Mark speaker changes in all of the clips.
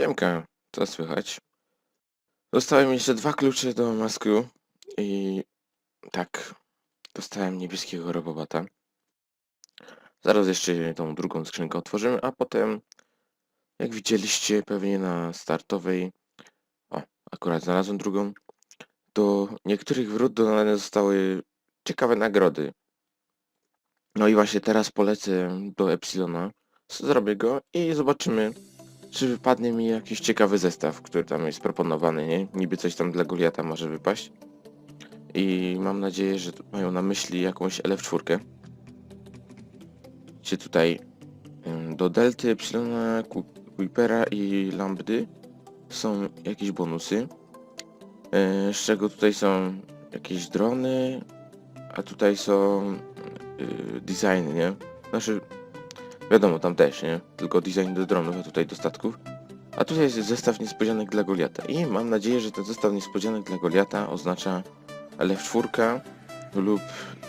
Speaker 1: Siemka, co słychać? Dostałem jeszcze dwa klucze do masku i tak, dostałem niebieskiego robobata. Zaraz jeszcze tą drugą skrzynkę otworzymy, a potem, jak widzieliście pewnie na startowej, o, akurat znalazłem drugą, do niektórych wrót dodane zostały ciekawe nagrody. No i właśnie teraz polecę do Epsilona, zrobię go i zobaczymy, czy wypadnie mi jakiś ciekawy zestaw, który tam jest proponowany, nie? Niby coś tam dla Goliata może wypaść. I mam nadzieję, że mają na myśli jakąś LF4. Czy tutaj do Delty, Epsilona, Ku- Kuipera i Lambdy są jakieś bonusy. Yy, z czego tutaj są jakieś drony, a tutaj są yy, designy, nie? Znaczy, Wiadomo, tam też, nie? Tylko design do dronów, a tutaj do statków. A tutaj jest zestaw niespodzianek dla Goliata. I mam nadzieję, że ten zestaw niespodzianek dla Goliata oznacza LF4 lub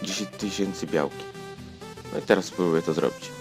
Speaker 1: 10 tysięcy białki. No i teraz spróbuję to zrobić.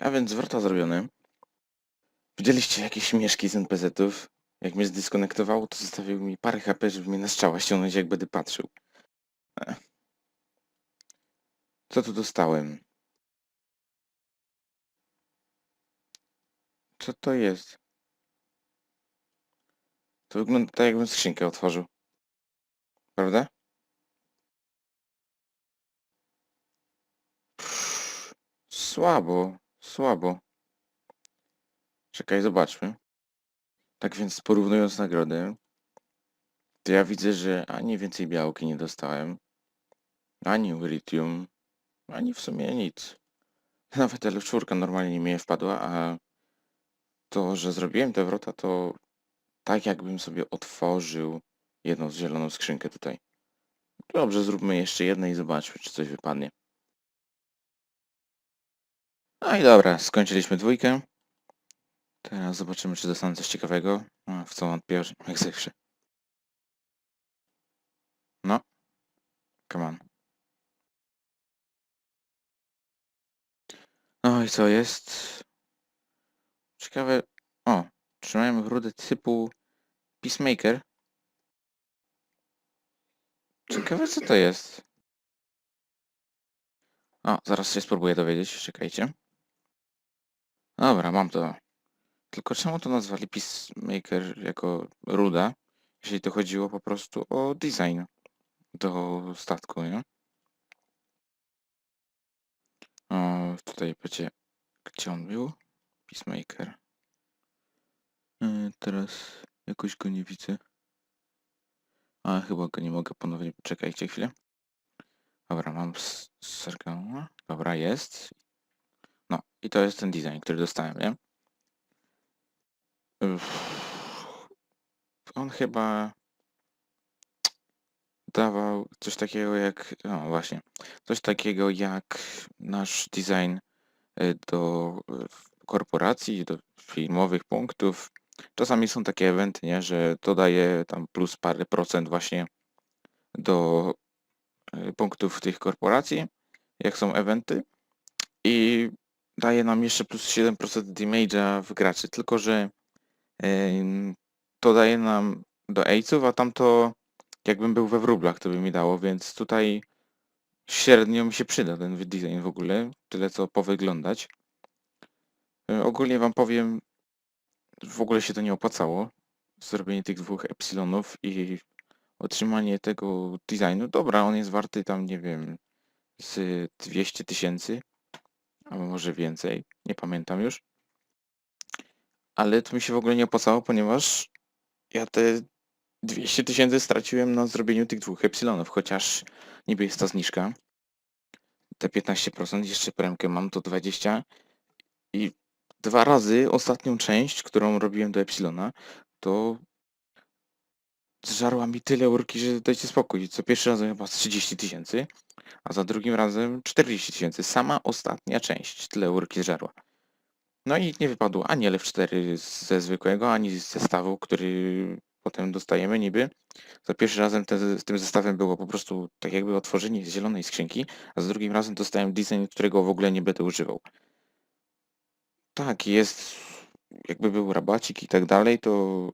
Speaker 1: A więc zwrota zrobiony. Widzieliście jakieś śmieszki z NPZ-ów? Jak mnie zdyskonektowało, to zostawił mi parę HP, żeby mnie na strzała ściągnąć, jak będę patrzył. Co tu dostałem? Co to jest? To wygląda tak, jakbym skrzynkę otworzył. Prawda? Słabo, słabo. Czekaj, zobaczmy. Tak więc porównując nagrody, to ja widzę, że ani więcej białki nie dostałem, ani Iridium, ani w sumie nic. Nawet L4 normalnie mi nie wpadła, a to, że zrobiłem te wrota, to tak jakbym sobie otworzył jedną zieloną skrzynkę tutaj. Dobrze, zróbmy jeszcze jedną i zobaczmy, czy coś wypadnie. No i dobra, skończyliśmy dwójkę. Teraz zobaczymy, czy dostanę coś ciekawego. No, w co wątpię, jak zawsze. No. Come on. No i co jest? Ciekawe... O, trzymałem rudę typu Peacemaker. Ciekawe, co to jest. O, zaraz się spróbuję dowiedzieć, czekajcie. Dobra, mam to. Tylko czemu to nazwali Peacemaker jako ruda, jeśli to chodziło po prostu o design do statku, nie? O, tutaj będzie... Gdzie on był? Peacemaker. Yy, teraz jakoś go nie widzę. A, chyba go nie mogę ponownie... Czekajcie chwilę. Dobra, mam s- sergę. Dobra, jest. No, i to jest ten design, który dostałem, nie? On chyba dawał coś takiego jak, no właśnie, coś takiego jak nasz design y, do y, korporacji, do filmowych punktów. Czasami są takie eventy, nie, że dodaje tam plus parę procent właśnie do y, punktów tych korporacji, jak są eventy i daje nam jeszcze plus 7% damage'a w graczy, tylko że to daje nam do ejców, a tamto jakbym był we wróblach, to by mi dało, więc tutaj średnio mi się przyda ten design w ogóle, tyle co powyglądać. Y, Ogólnie wam powiem, w ogóle się to nie opłacało, zrobienie tych dwóch epsilonów i otrzymanie tego designu. Dobra, on jest warty tam, nie wiem, z 200 tysięcy, albo może więcej, nie pamiętam już. Ale to mi się w ogóle nie opłacało, ponieważ ja te 200 tysięcy straciłem na zrobieniu tych dwóch epsilonów, chociaż niby jest ta zniżka. Te 15%, jeszcze premkę mam, to 20 i dwa razy ostatnią część, którą robiłem do epsilona, to zżarła mi tyle urki, że dajcie spokój. Co pierwszy razem chyba z 30 tysięcy, a za drugim razem 40 tysięcy. Sama ostatnia część tyle urki zżarła. No i nie wypadło ani LF4 ze zwykłego, ani z zestawu, który potem dostajemy niby. Za pierwszym razem te, z tym zestawem było po prostu tak jakby otworzenie zielonej skrzynki, a za drugim razem dostałem design, którego w ogóle nie będę używał. Tak, jest, jakby był rabacik i tak dalej, to,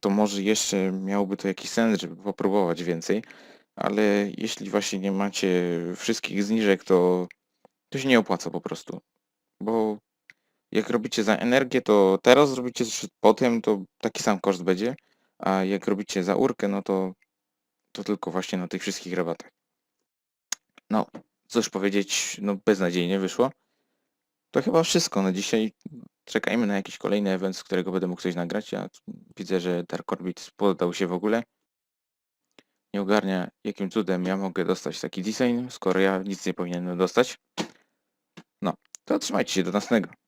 Speaker 1: to może jeszcze miałoby to jakiś sens, żeby popróbować więcej, ale jeśli właśnie nie macie wszystkich zniżek, to, to się nie opłaca po prostu, bo jak robicie za energię, to teraz zrobicie, że potem to taki sam koszt będzie, a jak robicie za urkę, no to, to tylko właśnie na tych wszystkich rabatach. No, cóż powiedzieć, no beznadziejnie wyszło. To chyba wszystko na dzisiaj. Czekajmy na jakiś kolejny event, z którego będę mógł coś nagrać. Ja widzę, że Dark Orbit podał się w ogóle. Nie ogarnia, jakim cudem ja mogę dostać taki design, skoro ja nic nie powinienem dostać. No, to trzymajcie się, do następnego.